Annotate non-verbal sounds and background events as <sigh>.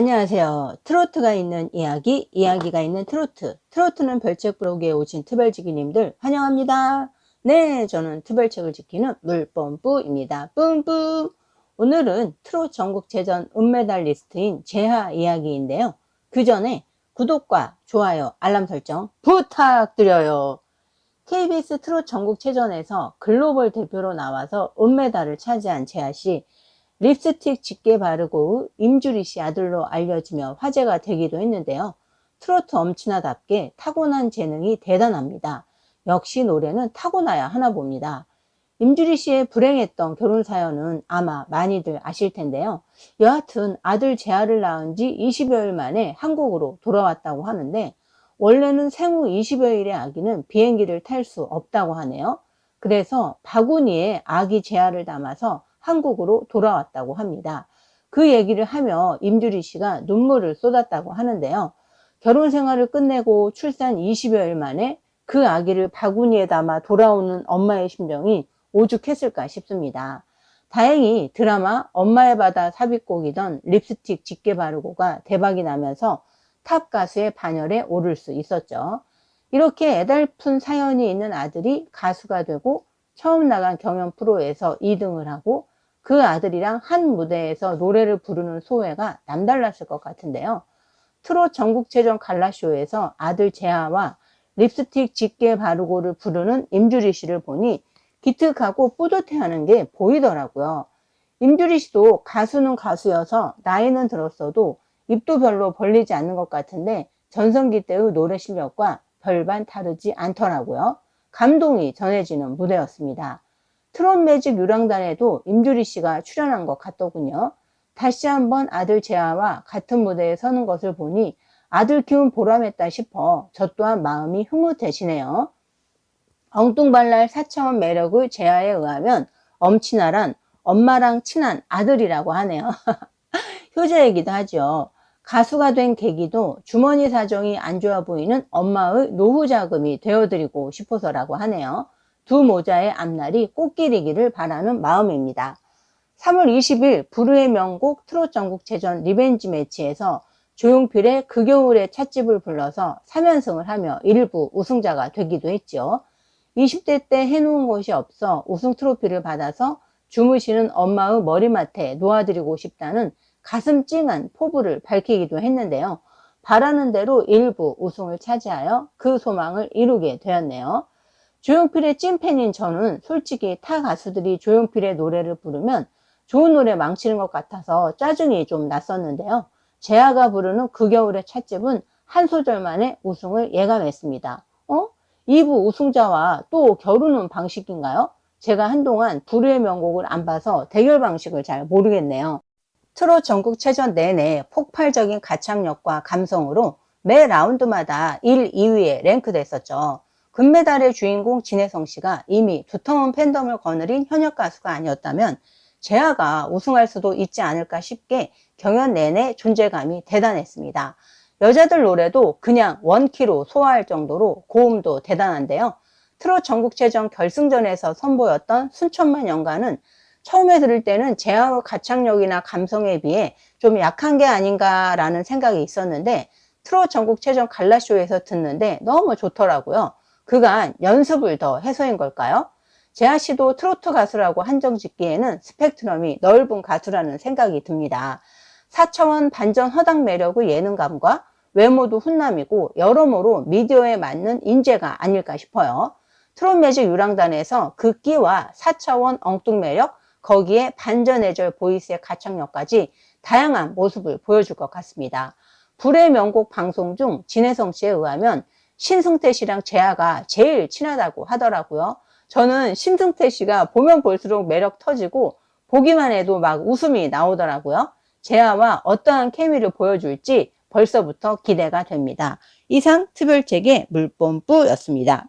안녕하세요. 트로트가 있는 이야기, 이야기가 있는 트로트. 트로트는 별책 블로그에 오신 트별지기님들 환영합니다. 네, 저는 트별책을 지키는 물뽐뿌입니다. 뿜뿜. 오늘은 트로트 전국체전 은메달 리스트인 재하 이야기인데요. 그 전에 구독과 좋아요, 알람 설정 부탁드려요. KBS 트로트 전국체전에서 글로벌 대표로 나와서 은메달을 차지한 재하 씨. 립스틱 짙게 바르고 임주리 씨 아들로 알려지며 화제가 되기도 했는데요. 트로트 엄친아답게 타고난 재능이 대단합니다. 역시 노래는 타고나야 하나 봅니다. 임주리 씨의 불행했던 결혼 사연은 아마 많이들 아실 텐데요. 여하튼 아들 재하를 낳은 지 20여일 만에 한국으로 돌아왔다고 하는데 원래는 생후 20여일의 아기는 비행기를 탈 수 없다고 하네요. 그래서 바구니에 아기 재하를 담아서 한국으로 돌아왔다고 합니다. 그 얘기를 하며 임주리 씨가 눈물을 쏟았다고 하는데요. 결혼 생활을 끝내고 출산 20여일 만에 그 아기를 바구니에 담아 돌아오는 엄마의 심정이 오죽했을까 싶습니다. 다행히 드라마 엄마의 바다 삽입곡이던 립스틱 짙게 바르고가 대박이 나면서 탑 가수의 반열에 오를 수 있었죠. 이렇게 애달픈 사연이 있는 아들이 가수가 되고 처음 나간 경연 프로에서 2등을 하고 그 아들이랑 한 무대에서 노래를 부르는 소회가 남달랐을 것 같은데요. 트롯 전국체전 갈라쇼에서 아들 재하와 립스틱 짙게 바르고를 부르는 임주리 씨를 보니 기특하고 뿌듯해하는 게 보이더라고요. 임주리 씨도 가수는 가수여서 나이는 들었어도 입도 별로 벌리지 않는 것 같은데 전성기 때의 노래 실력과 별반 다르지 않더라고요. 감동이 전해지는 무대였습니다. 트롯 매직 유랑단에도 임주리 씨가 출연한 것 같더군요. 다시 한번 아들 재하와 같은 무대에 서는 것을 보니 아들 키운 보람했다 싶어 저 또한 마음이 흐뭇해지네요. 엉뚱발랄 사차원 매력의 재하에 의하면 엄친아란 엄마랑 친한 아들이라고 하네요. <laughs> 효자이기도 하죠. 가수가 된 계기도 주머니 사정이 안 좋아 보이는 엄마의 노후 자금이 되어드리고 싶어서라고 하네요. 두 모자의 앞날이 꽃길이기를 바라는 마음입니다. 3월 20일 부르의 명곡 트롯 전국 체전 리벤지 매치에서 조용필의 그 겨울의 찻집을 불러서 3연승을 하며 일부 우승자가 되기도 했죠. 20대 때 해놓은 것이 없어 우승 트로피를 받아서 주무시는 엄마의 머리맡에 놓아드리고 싶다는 가슴 찡한 포부를 밝히기도 했는데요. 바라는 대로 일부 우승을 차지하여 그 소망을 이루게 되었네요. 조용필의 찐팬인 저는 솔직히 타 가수들이 조용필의 노래를 부르면 좋은 노래 망치는 것 같아서 짜증이 좀 났었는데요. 재하가 부르는 그 겨울의 찻집은 한 소절 만에 우승을 예감했습니다. 어? 2부 우승자와 또 겨루는 방식인가요? 제가 한동안 부르의 명곡을 안 봐서 대결 방식을 잘 모르겠네요. 트롯 전국체전 내내 폭발적인 가창력과 감성으로 매 라운드마다 1, 2위에 랭크됐었죠. 금메달의 주인공 진혜성 씨가 이미 두터운 팬덤을 거느린 현역 가수가 아니었다면 재하가 우승할 수도 있지 않을까 싶게 경연 내내 존재감이 대단했습니다. 여자들 노래도 그냥 원키로 소화할 정도로 고음도 대단한데요. 트롯 전국체전 결승전에서 선보였던 순천만 연가는 처음에 들을 때는 재하의 가창력이나 감성에 비해 좀 약한 게 아닌가라는 생각이 있었는데 트롯 전국체전 갈라쇼에서 듣는데 너무 좋더라고요. 그간 연습을 더 해서인 걸까요? 재하 씨도 트로트 가수라고 한정 짓기에는 스펙트럼이 넓은 가수라는 생각이 듭니다. 4차원 반전 허당 매력의 예능감과 외모도 훈남이고 여러모로 미디어에 맞는 인재가 아닐까 싶어요. 트롯 매직 유랑단에서 그 끼와 4차원 엉뚱 매력, 거기에 반전 애절 보이스의 가창력까지 다양한 모습을 보여줄 것 같습니다. 불의 명곡 방송 중 진혜성 씨에 의하면 신승태 씨랑 재하가 제일 친하다고 하더라고요. 저는 신승태 씨가 보면 볼수록 매력 터지고 보기만 해도 막 웃음이 나오더라고요. 재하와 어떠한 케미를 보여줄지 벌써부터 기대가 됩니다. 이상 특별책의 물뽐뿌였습니다.